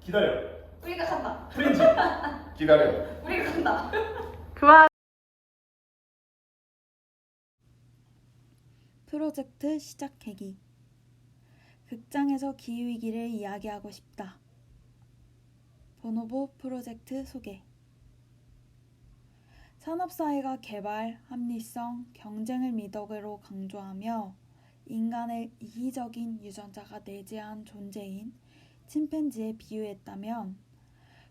기다려. 우리가 간다. 프린지. 기다려. 우리가 간다. 그만. 프로젝트 시작 계기. 극장에서 기후위기를 이야기하고 싶다. 보노보 프로젝트 소개. 산업사회가 개발, 합리성, 경쟁을 미덕으로 강조하며 인간을 이기적인 유전자가 내재한 존재인 침팬지에 비유했다면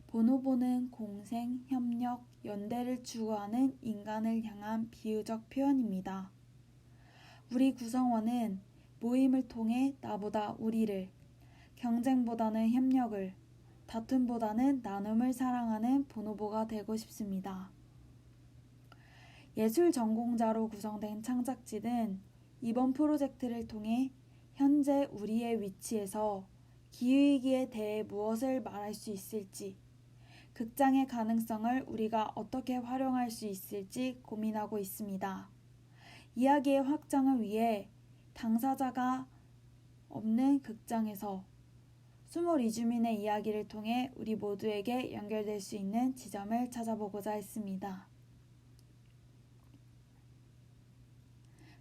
보노보는 공생, 협력, 연대를 추구하는 인간을 향한 비유적 표현입니다. 우리 구성원은 모임을 통해 나보다 우리를, 경쟁보다는 협력을, 다툼보다는 나눔을 사랑하는 보노보가 되고 싶습니다. 예술 전공자로 구성된 창작진은 이번 프로젝트를 통해 현재 우리의 위치에서 기후위기에 대해 무엇을 말할 수 있을지, 극장의 가능성을 우리가 어떻게 활용할 수 있을지 고민하고 있습니다. 이야기의 확장을 위해 당사자가 없는 극장에서 수몰 이주민의 이야기를 통해 우리 모두에게 연결될 수 있는 지점을 찾아보고자 했습니다.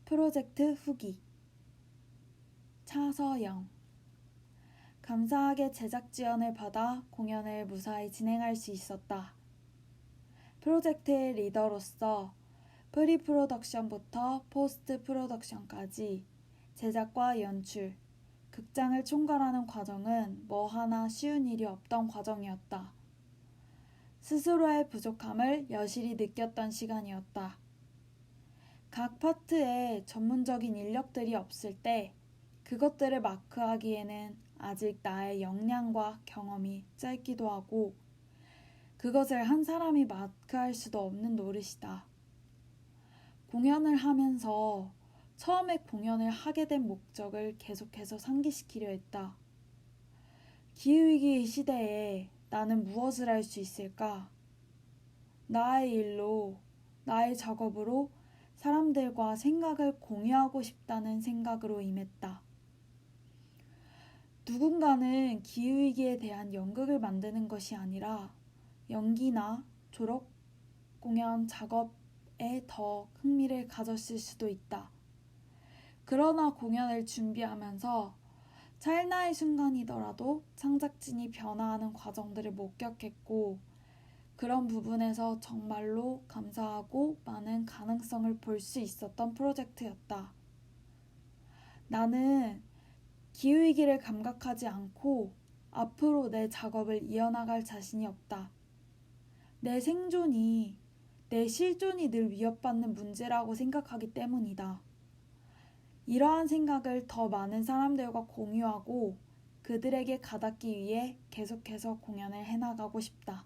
프로젝트 후기 차서영 감사하게 제작 지원을 받아 공연을 무사히 진행할 수 있었다. 프로젝트의 리더로서 프리 프로덕션부터 포스트 프로덕션까지 제작과 연출, 극장을 총괄하는 과정은 뭐 하나 쉬운 일이 없던 과정이었다. 스스로의 부족함을 여실히 느꼈던 시간이었다. 각 파트에 전문적인 인력들이 없을 때 그것들을 마크하기에는 아직 나의 역량과 경험이 짧기도 하고 그것을 한 사람이 마크할 수도 없는 노릇이다. 공연을 하면서 처음에 공연을 하게 된 목적을 계속해서 상기시키려 했다. 기후위기 시대에 나는 무엇을 할 수 있을까? 나의 일로, 나의 작업으로 사람들과 생각을 공유하고 싶다는 생각으로 임했다. 누군가는 기후위기에 대한 연극을 만드는 것이 아니라 연기나 졸업 공연 작업에 더 흥미를 가졌을 수도 있다. 그러나 공연을 준비하면서 찰나의 순간이더라도 창작진이 변화하는 과정들을 목격했고 그런 부분에서 정말로 감사하고 많은 가능성을 볼 수 있었던 프로젝트였다. 나는 기후위기를 감각하지 않고 앞으로 내 작업을 이어나갈 자신이 없다. 내 생존이, 내 실존이 늘 위협받는 문제라고 생각하기 때문이다. 이러한 생각을 더 많은 사람들과 공유하고 그들에게 가닿기 위해 계속해서 공연을 해나가고 싶다.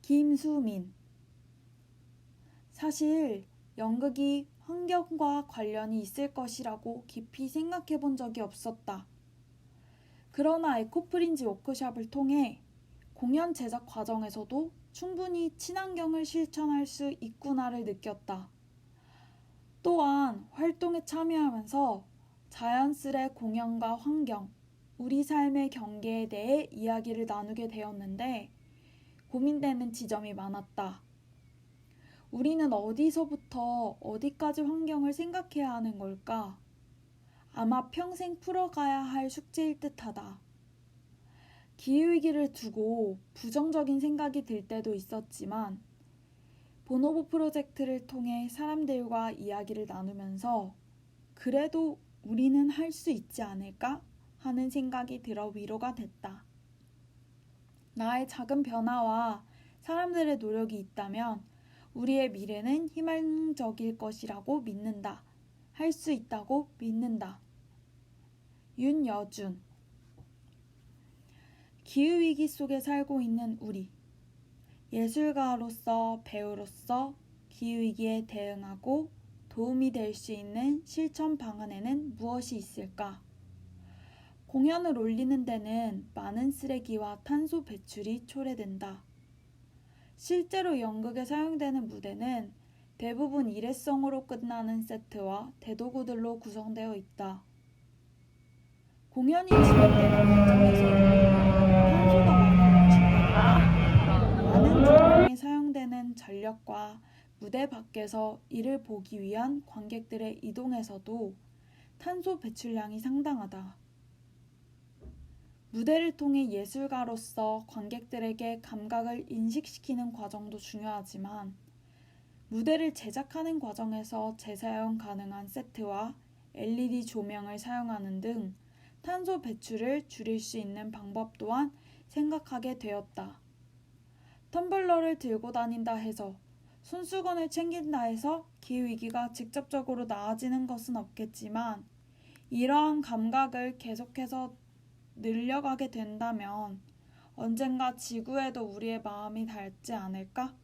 김수민 사실 연극이 환경과 관련이 있을 것이라고 깊이 생각해 본 적이 없었다. 그러나 에코프린지 워크샵을 통해 공연 제작 과정에서도 충분히 친환경을 실천할 수 있구나를 느꼈다. 또한 활동에 참여하면서 자연스레 공연과 환경, 우리 삶의 경계에 대해 이야기를 나누게 되었는데 고민되는 지점이 많았다. 우리는 어디서부터 어디까지 환경을 생각해야 하는 걸까? 아마 평생 풀어가야 할 숙제일 듯하다. 기후위기를 두고 부정적인 생각이 들 때도 있었지만, 보노보 프로젝트를 통해 사람들과 이야기를 나누면서 그래도 우리는 할 수 있지 않을까 하는 생각이 들어 위로가 됐다. 나의 작은 변화와 사람들의 노력이 있다면 우리의 미래는 희망적일 것이라고 믿는다. 할 수 있다고 믿는다. 윤여준 기후위기 속에 살고 있는 우리. 예술가로서 배우로서 기후위기에 대응하고 도움이 될 수 있는 실천 방안에는 무엇이 있을까? 공연을 올리는 데는 많은 쓰레기와 탄소 배출이 초래된다. 실제로 연극에 사용되는 무대는 대부분 일회성으로 끝나는 세트와 대도구들로 구성되어 있다. 공연이 진행되는 과정에서 탄소가 많이 배출되니까 많은 조명에 사용되는 전력과 무대 밖에서 이를 보기 위한 관객들의 이동에서도 탄소 배출량이 상당하다. 무대를 통해 예술가로서 관객들에게 감각을 인식시키는 과정도 중요하지만 무대를 제작하는 과정에서 재사용 가능한 세트와 LED 조명을 사용하는 등 탄소 배출을 줄일 수 있는 방법 또한 생각하게 되었다. 텀블러를 들고 다닌다 해서 손수건을 챙긴다 해서 기후위기가 직접적으로 나아지는 것은 없겠지만 이러한 감각을 계속해서 늘려가게 된다면 언젠가 지구에도 우리의 마음이 닿지 않을까?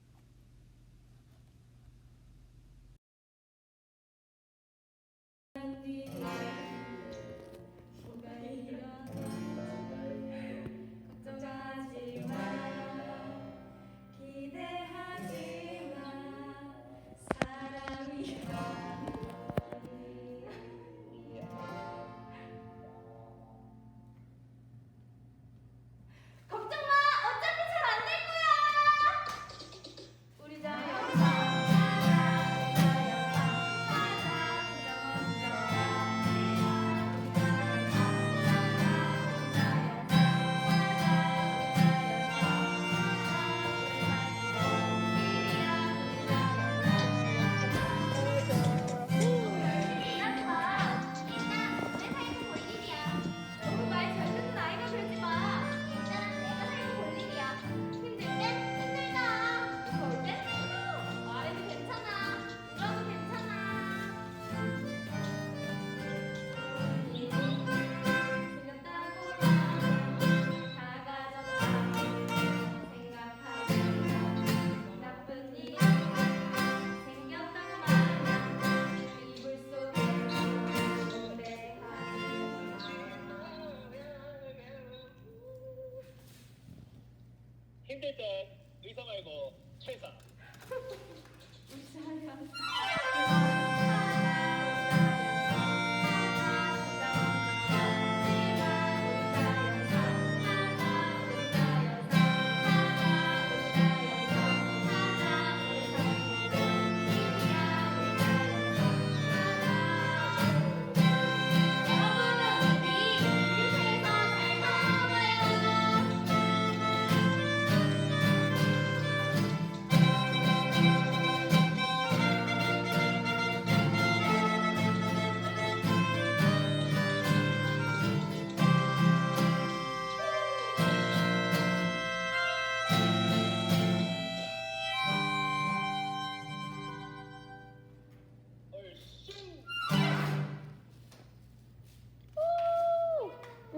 힘들 땐 의사 말고. 우리 자연